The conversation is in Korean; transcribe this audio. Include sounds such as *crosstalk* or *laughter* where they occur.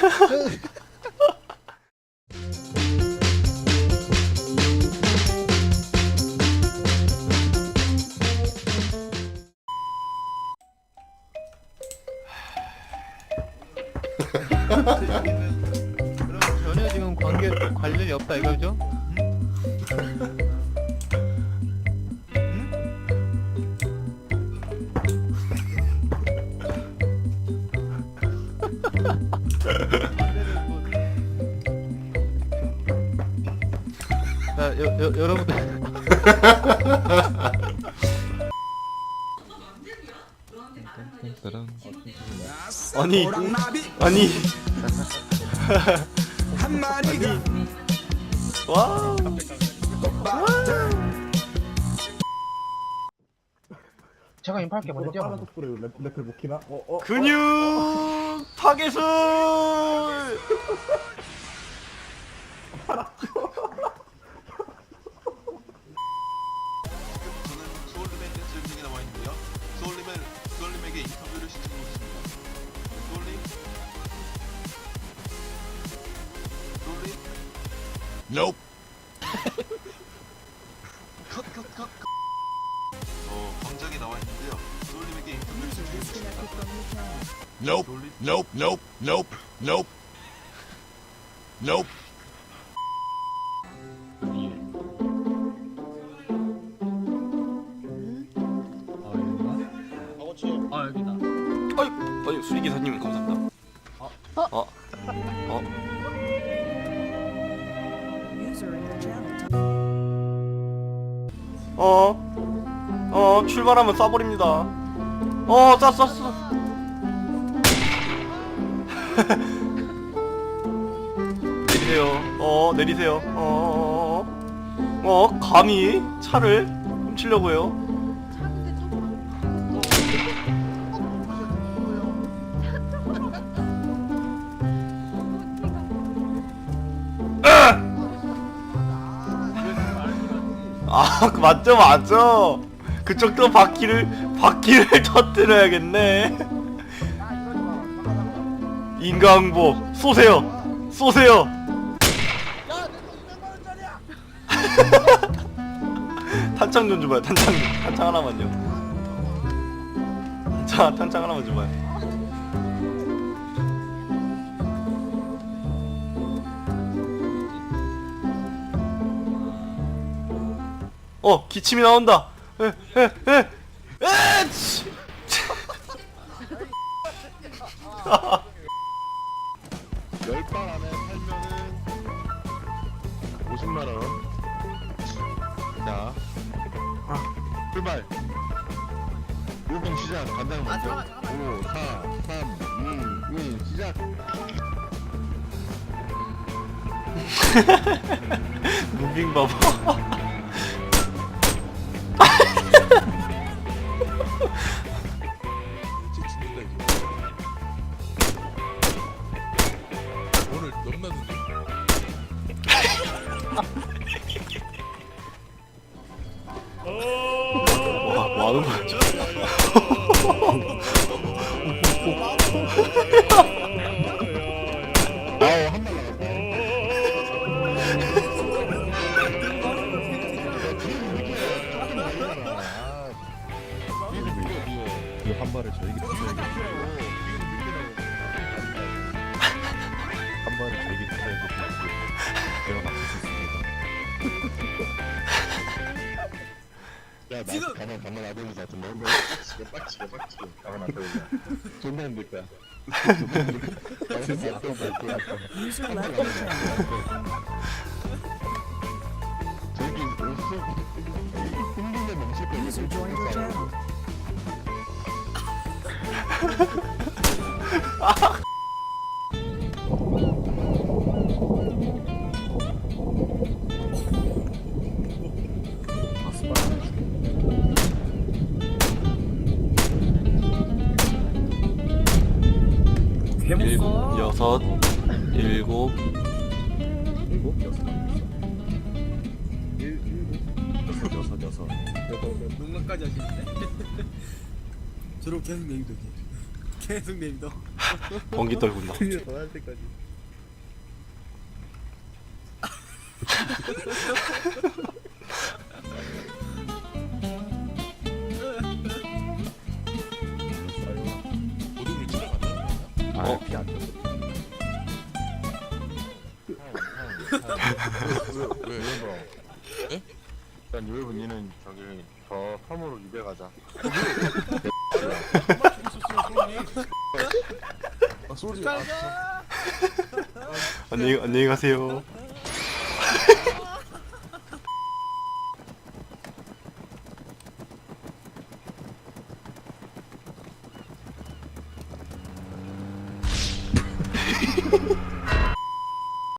그럼 전혀 지금 관계 관련이 없다 이거죠? 자, 여, 여, 여러분들 아니 아니. 와 제가 인파할게 먼저 랩을 못 키나? 어, 어, 근육 파괴술 저는 소울림의 댄스에 나와 있는데요. 소울림은 소울림에게 인터뷰를 있습니다. 소울림? 소울림? Nope. 컷, 컷, 컷, Nope. Nope. Nope. Nope. Nope. Nope. 어이 어이 수리 기사님 감사합니다 어? 어? 어? 어? 어 출발하면 쏴버립니다 어 쐈 쐈어 내리세요 어 내리세요 어, 어, 어, 어 감히 차를 훔치려고요 아, 그 맞죠, 맞죠. 그쪽도 바퀴를 바퀴를 *laughs* 터뜨려야겠네. 인강보 쏘세요, 쏘세요. 탄창 좀 줘봐요, 탄창, 탄창 하나만요. 탄창, 탄창 하나만 줘봐요. 어 기침이 나온다. 에, 에, 에, 에, 치. 열 *laughs* *laughs* 발 안에 살면은 50만 원. 자, 출발. 5분 시작. 간장 먼저. 5, 4, 3, 2, 1 시작. *laughs* 무빙 바보. *laughs* 와, 뭐 하는 거야? 한 발을 저에게 주셔야겠죠. 한 발을 저에게 주셔야겠죠. 제가 있습니다. 야, 나 가만 가만 안 되는 것 같은데. 빡치게 빡치게 빡치게 가만 안 거. 존나 힘들 거야. 진짜 저기 흥분에 멈출 거야. *laughs* 일곱, 여섯, 일곱, 일곱, 여섯, 일, 일곱, 여섯, 여섯, 여섯. 농락까지 하시는데 저렇게 하는 얘기도 돼 계속 내밀어. *laughs* 번기 떨군다. *laughs* 드디어 더할 때까지. *laughs* 왜? 왜? 일단 요일분 니는 저기 저 섬으로 유배 가자. 아, 소리. 아, 안녕히 안녕히 가세요.